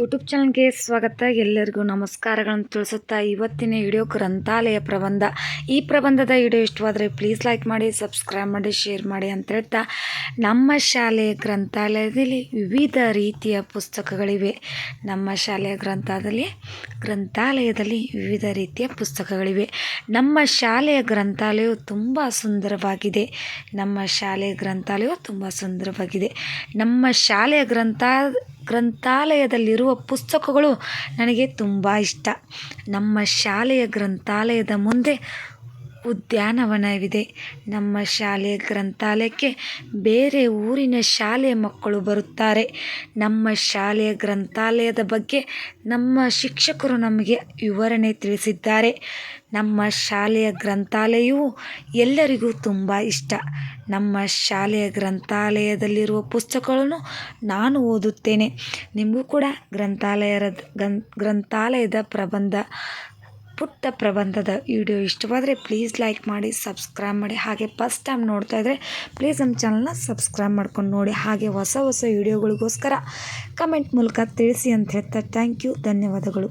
YouTube ಚಾನಲ್ಗೆ ಸ್ವಾಗತ. ಎಲ್ಲರಿಗೂ ನಮಸ್ಕಾರಗಳನ್ನು ತಿಳಿಸುತ್ತಾ ಇವತ್ತಿನ ವಿಡಿಯೋ ಗ್ರಂಥಾಲಯ ಪ್ರಬಂಧ. ಈ ಪ್ರಬಂಧದ ವಿಡಿಯೋ ಇಷ್ಟವಾದರೆ ಪ್ಲೀಸ್ ಲೈಕ್ ಮಾಡಿ ಸಬ್ಸ್ಕ್ರೈಬ್ ಮಾಡಿ ಶೇರ್ ಮಾಡಿ ಅಂತ ಹೇಳ್ತಾ ನಮ್ಮ ಶಾಲೆಯ ಗ್ರಂಥಾಲಯದಲ್ಲಿ ವಿವಿಧ ರೀತಿಯ ಪುಸ್ತಕಗಳಿವೆ. ನಮ್ಮ ಶಾಲೆಯ ಗ್ರಂಥಾಲಯದಲ್ಲಿ ಗ್ರಂಥಾಲಯದಲ್ಲಿ ವಿವಿಧ ರೀತಿಯ ಪುಸ್ತಕಗಳಿವೆ. ನಮ್ಮ ಶಾಲೆಯ ಗ್ರಂಥಾಲಯವು ತುಂಬ ಸುಂದರವಾಗಿದೆ. ನಮ್ಮ ಶಾಲೆಯ ಗ್ರಂಥಾಲಯವು ತುಂಬ ಸುಂದರವಾಗಿದೆ. ನಮ್ಮ ಶಾಲೆಯ ಗ್ರಂಥ ಗ್ರಂಥಾಲಯದಲ್ಲಿರುವ ಪುಸ್ತಕಗಳು ನನಗೆ ತುಂಬ ಇಷ್ಟ. ನಮ್ಮ ಶಾಲೆಯ ಗ್ರಂಥಾಲಯದ ಮುಂದೆ ಉದ್ಯಾನವನವಿದೆ. ನಮ್ಮ ಶಾಲೆಯ ಗ್ರಂಥಾಲಯಕ್ಕೆ ಬೇರೆ ಊರಿನ ಶಾಲೆಯ ಮಕ್ಕಳು ಬರುತ್ತಾರೆ. ನಮ್ಮ ಶಾಲೆಯ ಗ್ರಂಥಾಲಯದ ಬಗ್ಗೆ ನಮ್ಮ ಶಿಕ್ಷಕರು ನಮಗೆ ವಿವರಣೆ ತಿಳಿಸಿದ್ದಾರೆ. ನಮ್ಮ ಶಾಲೆಯ ಗ್ರಂಥಾಲಯವು ಎಲ್ಲರಿಗೂ ತುಂಬ ಇಷ್ಟ. ನಮ್ಮ ಶಾಲೆಯ ಗ್ರಂಥಾಲಯದಲ್ಲಿರುವ ಪುಸ್ತಕಗಳನ್ನು ನಾನು ಓದುತ್ತೇನೆ. ನಿಮಗೂ ಕೂಡ ಗ್ರಂಥಾಲಯದ ಗ್ರಂಥಾಲಯದ ಪ್ರಬಂಧ ಪುಟ್ಟ ಪ್ರಬಂಧದ ವಿಡಿಯೋ ಇಷ್ಟವಾದರೆ ಪ್ಲೀಸ್ ಲೈಕ್ ಮಾಡಿ ಸಬ್ಸ್ಕ್ರೈಬ್ ಮಾಡಿ, ಹಾಗೆ ಫಸ್ಟ್ ಟೈಮ್ ನೋಡ್ತಾ ಇದ್ದರೆ ಪ್ಲೀಸ್ ನಮ್ಮ ಚಾನಲ್ನ ಸಬ್ಸ್ಕ್ರೈಬ್ ಮಾಡ್ಕೊಂಡು ನೋಡಿ, ಹಾಗೆ ಹೊಸ ಹೊಸ ವಿಡಿಯೋಗಳಿಗೋಸ್ಕರ ಕಮೆಂಟ್ ಮೂಲಕ ತಿಳಿಸಿ ಅಂತ ಹೇಳ್ತಾ ಥ್ಯಾಂಕ್ ಯು ಧನ್ಯವಾದಗಳು.